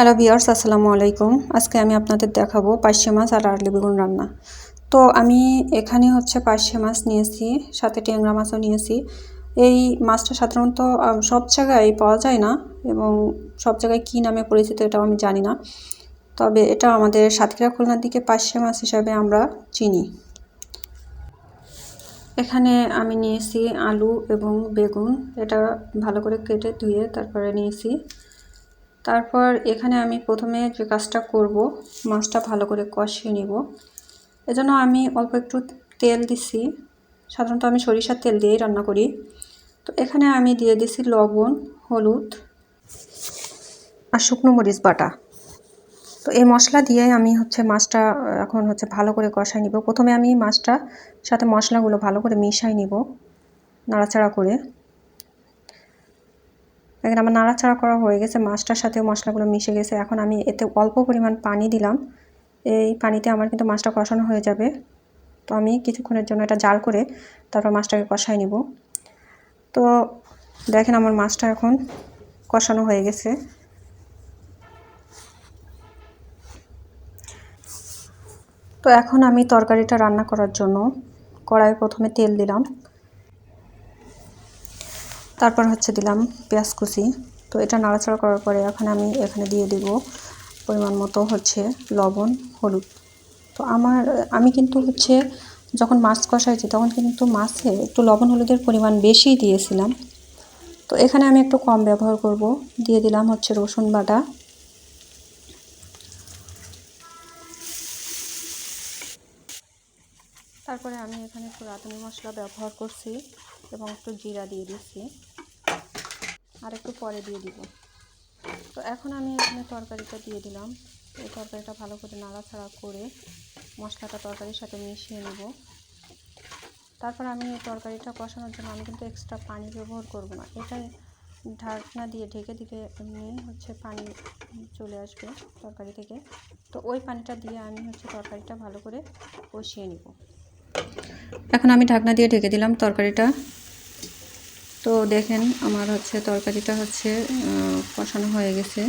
Hello বিয়ার্স আসসালামু আলাইকুম। আজকে আমি আপনাদের দেখাবো পার্শে মাছ আর আরলি বেগুন রান্না। তো আমি এখানে হচ্ছে পার্শে মাছ নিয়েছি, সাথে ট্যাংরা মাছও নিয়েছি। এই মাছটা সাধারণত সব জায়গায় পাওয়া যায় না এবং সব জায়গায় কী নামে পরিচিত এটাও আমি জানি না। তবে এটা আমাদের সাতক্ষীরা খুলনার দিকে পার্শে মাছ হিসাবে আমরা চিনি। এখানে আমি নিয়েছি আলু এবং বেগুন। এটা ভালো করে কেটে ধুয়ে তারপরে নিয়েছি। তারপর এখানে আমি প্রথমে যে কাজটা করব, মাছটা ভালো করে কষিয়ে নিব। এজন্য আমি অল্প একটু তেল দিছি। সাধারণত আমি সরিষার তেল দিয়েই রান্না করি। তো এখানে আমি দিয়ে দিছি লবণ, হলুদ আর শুকনো মরিচ বাটা। তো এই মশলা দিয়ে আমি হচ্ছে মাছটা এখন হচ্ছে ভালো করে কষাই নিব। প্রথমে আমি মাছটা সাথে মশলাগুলো ভালো করে মিশাই নিব, নাড়াচাড়া করে। এখানে আমার নাড়াচাড়া করা হয়ে গেছে, মাছটার সাথেও মশলাগুলো মিশে গেছে। এখন আমি এতে অল্প পরিমাণ পানি দিলাম। এই পানিতে আমার কিন্তু মাছটা কষানো হয়ে যাবে। তো আমি কিছুক্ষণের জন্য এটা জাল করে তারপর মাছটাকে কষাই নিব। তো দেখেন আমার মাছটা এখন কষানো হয়ে গেছে। তো এখন আমি তরকারিটা রান্না করার জন্য কড়াই প্রথমে তেল দিলাম। তারপর হচ্ছে দিলাম পেঁয়াজ কুচি। তো এটা নাড়াচাড়া করার পরে এখন আমি এখানে দিয়ে দিব পরিমাণ মতো হচ্ছে লবণ, হলুদ। তো আমার, আমি কিন্তু হচ্ছে যখন মাছ কষাইছি তখন কিন্তু মাছে একটু লবণ, হলুদের পরিমাণ বেশি দিয়েছিলাম। তো এখানে আমি একটু কম ব্যবহার করব। দিয়ে দিলাম হচ্ছে রসুন বাটা। তারপরে আমি এখানে একটু রাঁধুনি মশলা ব্যবহার করছি এবং একটু জিরা দিয়ে দিচ্ছি। আর একটু পরে দিয়ে দিব। তো এখন আমি এখানে তরকারিটা দিয়ে দিলাম। এই তরকারিটা ভালো করে নাড়াচাড়া করে মশলাটা তরকারির সাথে মিশিয়ে নেব। তারপর আমি এই তরকারিটা কষানোর জন্য আমি কিন্তু এক্সট্রা পানি ব্যবহার করব না। এটা ঢাকনা দিয়ে ঢেকে দিলে এমনি হচ্ছে পানি চলে আসবে তরকারি থেকে। তো ওই পানিটা দিয়ে আমি হচ্ছে তরকারিটা ভালো করে কষিয়ে নিব। এখন আমি ঢাকনা দিয়ে ঢেকে দিলাম তরকারিটা। তো দেখেন, আমার হচ্ছে তরকারিটা হচ্ছে কষানো হয়ে গেছে।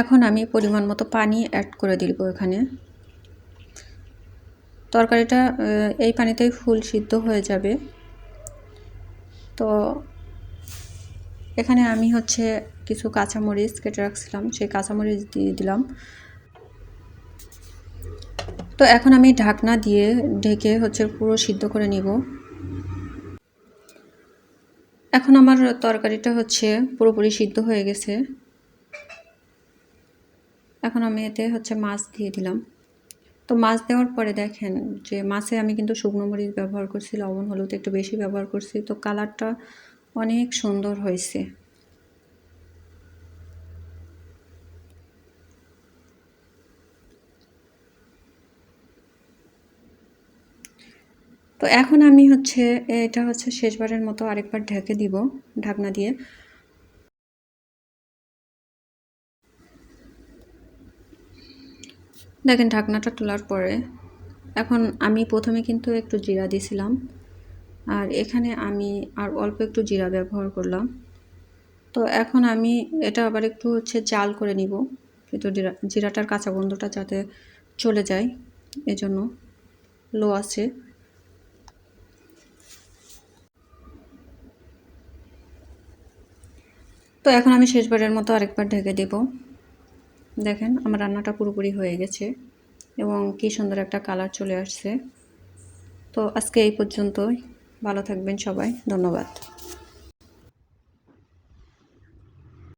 এখন আমি পরিমাণ মতো পানি অ্যাড করে দিব এখানে। তরকারিটা এই পানিতেই ফুল সিদ্ধ হয়ে যাবে। তো এখানে আমি হচ্ছে কিছু কাঁচামরিচ কেটে রাখছিলাম, সেই কাঁচামরিচ দিয়ে দিলাম। তো এখন আমি ঢাকনা দিয়ে ঢেকে হচ্ছে পুরো সিদ্ধ করে নিব। এখন আমার তরকারিটা হচ্ছে পুরোপুরি সিদ্ধ হয়ে গেছে। এখন আমি এতে হচ্ছে মাছ দিয়ে দিলাম। তো মাছ দেওয়ার পরে দেখেন যে মাছে আমি কিন্তু শুকনো মরিচ ব্যবহার করছি, লবণ, হলুদ একটু বেশি ব্যবহার করছি। তো কালারটা অনেক সুন্দর হয়েছে। তো এখন আমি হচ্ছে, এটা হচ্ছে শেষবারের মতো আরেকবার ঢেকে দিব, ঢাকনা দিয়ে। দেখেন ঢাকনাটা তোলার পরে, এখন আমি প্রথমে কিন্তু একটু জিরা দিছিলাম আর এখানে আমি আর অল্প একটু জিরা ব্যবহার করলাম। তো এখন আমি এটা আবার একটু হচ্ছে জাল করে নিব কিন্তু জিরা, জিরাটার কাঁচা গন্ধটা যাতে চলে যায়, এজন্য। লো আছে। তো এখন আমি শেষবারের মতো আরেকবার ঢেকে দেব। দেখেন, আমার রান্নাটা পুরোপুরি হয়ে গেছে এবং কি সুন্দর একটা কালার চলে আসছে। তো আজকে এই পর্যন্তই। ভালো থাকবেন সবাই। ধন্যবাদ।